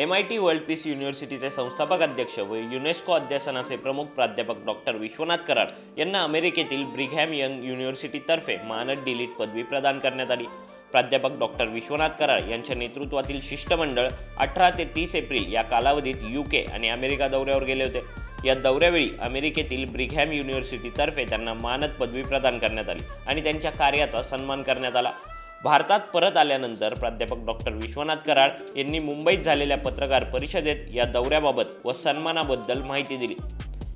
M I T world peace युनिव्हर्सिटीचे संस्थापक अध्यक्ष व युनेस्को अध्यासनाचे प्रमुख प्राध्यापक डॉक्टर विश्वनाथ कराड यांना अमेरिकेतील ब्रिघॅम यंग युनिव्हर्सिटीतर्फे मानद डिलीट पदवी प्रदान करण्यात आली. प्राध्यापक डॉक्टर विश्वनाथ कराड यांच्या नेतृत्वातील शिष्टमंडळ अठरा ते तीस एप्रिल या कालावधीत यू के आणि अमेरिका दौऱ्यावर गेले होते. या दौऱ्यावेळी अमेरिकेतील ब्रिघॅम युनिव्हर्सिटीतर्फे त्यांना मानद पदवी प्रदान करण्यात आली आणि त्यांच्या कार्याचा सन्मान करण्यात आला. भारतात परत आल्यानंतर प्राध्यापक डॉक्टर विश्वनाथ कराड यांनी मुंबईत झालेल्या पत्रकार परिषदेत या दौऱ्याबाबत व सन्मानाबद्दल माहिती दिली.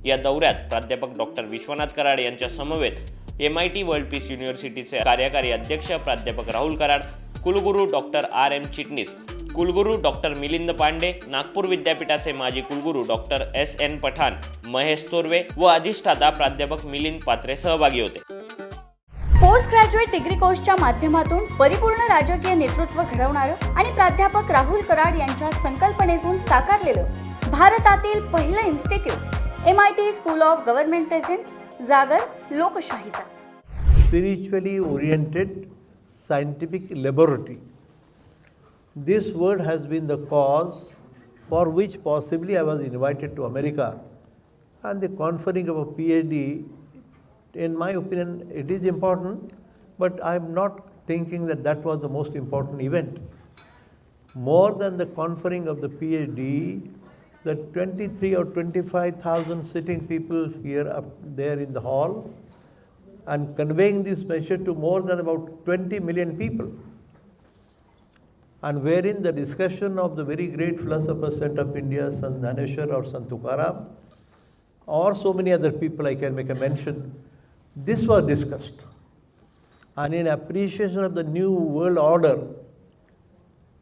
या दौऱ्यात प्राध्यापक डॉक्टर विश्वनाथ कराड यांच्या समवेत M I T world peace युनिव्हर्सिटीचे कार्यकारी अध्यक्ष प्राध्यापक राहुल कराड कुलगुरू डॉक्टर आर एम चिटणीस कुलगुरू डॉक्टर मिलिंद पांडे नागपूर विद्यापीठाचे माजी कुलगुरू doctor S N Pathan Mahesh Torve व अधिष्ठाता प्राध्यापक मिलिंद पात्रे सहभागी होते. पोस्ट ग्रॅज्युएट डिग्री कोर्सच्या माध्यमातून परिपूर्ण राजकीय नेतृत्व घडवणारं आणि प्राध्यापक राहुल कराड यांच्या संकल्पनेतून साकारलेलं भारतातील पहिलं institute M I T school of government present जागर लोकशाहीचा. Spiritually oriented scientific laboratory this word has been the cause for which possibly I was invited to America and the conferring of a P H D In my opinion, it is important, but I'm not thinking that that was the most important event. More than the conferring of the PhD, the 23 or 25,000 sitting people here up there in the hall and conveying this message to more than about 20 million people. And wherein the discussion of the very great philosophers sent of India, Sant Dhaneshwar or Sant Tukaram, or so many other people I can make a mention, this was discussed. And in appreciation of the new world order,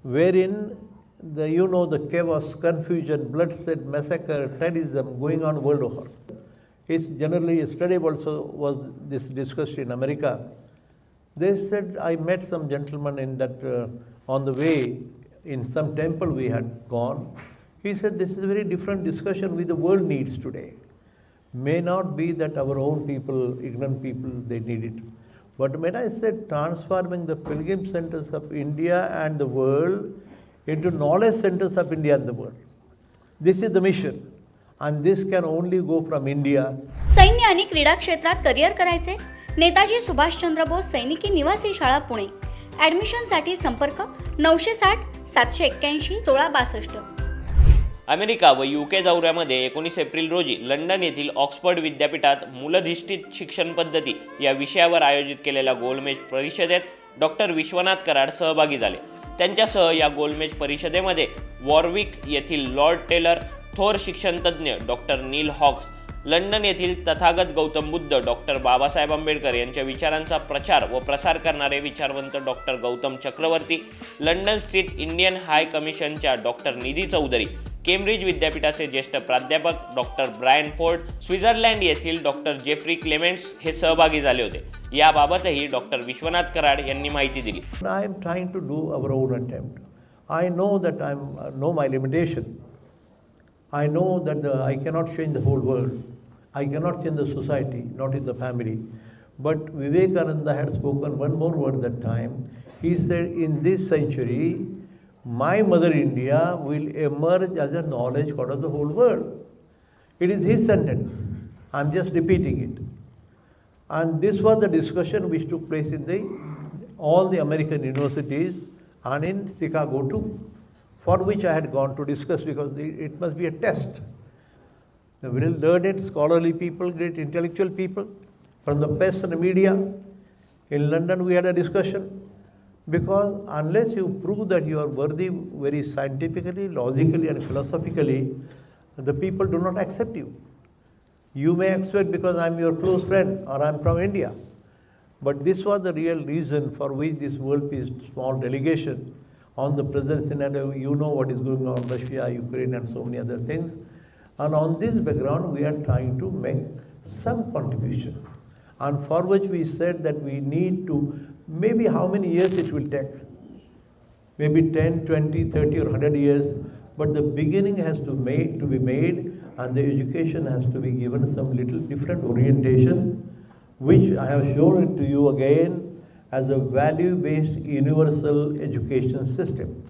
wherein the you know the chaos, confusion, bloodshed, massacre, terrorism going on world over. It's generally yesterday also was this discussed in America. They said I met some gentleman in that uh, on the way in some temple we had gone. He said this is a very different discussion with the world needs today. May not be that our own people, ignorant people, they need it. But when I said transforming the pilgrim centers of India and the world into knowledge centers of India and the world, this is the mission. And this can only go from India सैन्य आणि क्रीडा क्षेत्रात career करायचे नेताजी सुभाषचंद्र बोस सैनिकी निवासी शाळा पुणे ॲडमिशनसाठी संपर्क नऊशे साठ सातशे एक्क्याऐंशी सोळा बासष्ट अमेरिका व यूके दौऱ्यामध्ये एकोणीस एप्रिल रोजी लंडन येथील ऑक्सफर्ड विद्यापीठात मूलधिष्ठित शिक्षण पद्धती या विषयावर आयोजित केलेल्या गोलमेज परिषदेत डॉक्टर विश्वनाथ कराड सहभागी झाले. त्यांच्यासह या गोलमेज परिषदेमध्ये वॉर्विक येथील लॉर्ड टेलर थोर शिक्षणतज्ज्ञ डॉक्टर नील हॉक्स लंडन येथील तथागत गौतम बुद्ध डॉक्टर बाबासाहेब आंबेडकर यांच्या विचारांचा प्रचार व प्रसार करणारे विचारवंत डॉक्टर गौतम चक्रवर्ती लंडन स्थित इंडियन हाय कमिशनच्या डॉक्टर निधी चौधरी केम्ब्रिज विद्यापीठाचे ज्येष्ठ प्राध्यापक डॉक्टर ब्रायन फोर्ड स्वित्झर्लँड येथील डॉक्टर जेफ्री क्लेमेंट्स हे सहभागी झाले होते. याबाबतही डॉक्टर विश्वनाथ कराड यांनी माहिती दिली. I am trying to do our own attempt I know that I know my limitation I know that I cannot change the whole world I cannot change the society not in the family but Vivekananda had spoken one more word that time he said in this century my mother India will emerge as a knowledge god of the whole world. It is his sentence. I'm just repeating it. And this was the discussion which took place in the all the American universities and in Chicago too, for which I had gone to discuss because it must be a test. The very learned, scholarly people, great intellectual people from the press and the media. In London, we had a discussion because unless you prove that you are worthy very scientifically, logically, and philosophically, the people do not accept you. You may accept because I'm your close friend or I'm from India. But this was the real reason for which this World Peace small delegation on the present scenario, you know what is going on Russia, Ukraine, and so many other things. And on this background, we are trying to make some contribution. And for which we said that we need to, maybe how many years it will take? Maybe 10, 20, 30, or 100 years. But the beginning has to, made, to be made, and the education has to be given some little different orientation which I have shown it to you again as a value based universal education system.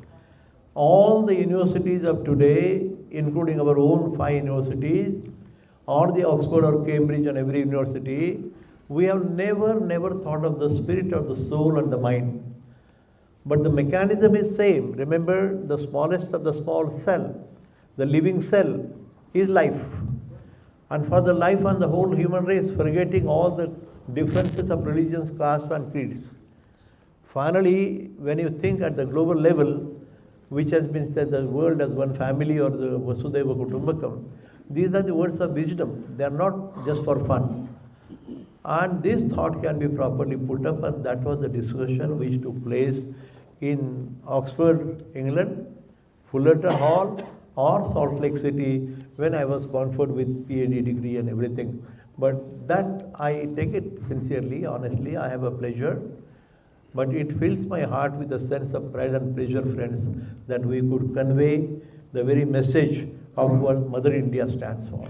all the universities of today, including our own five universities, or the Oxford or Cambridge and every university, we have never, never thought of the spirit of the soul and the mind. But the mechanism is same. Remember, the smallest of the small cell, the living cell, is life. And for the life and the whole human race, forgetting all the differences of religions, castes, and creeds. Finally, when you think at the global level, which has been said the world as one family or the Vasudeva Kutumbakam, these are the words of wisdom. They are not just for fun. And this thought can be properly put up, and that was the discussion which took place in Oxford, England, Fullerton Hall, or Salt Lake City when I was conferred with PhD degree and everything. But that I take it sincerely, honestly, I have a pleasure. But it fills my heart with a sense of pride and pleasure, friends, that we could convey the very message of what Mother India stands for.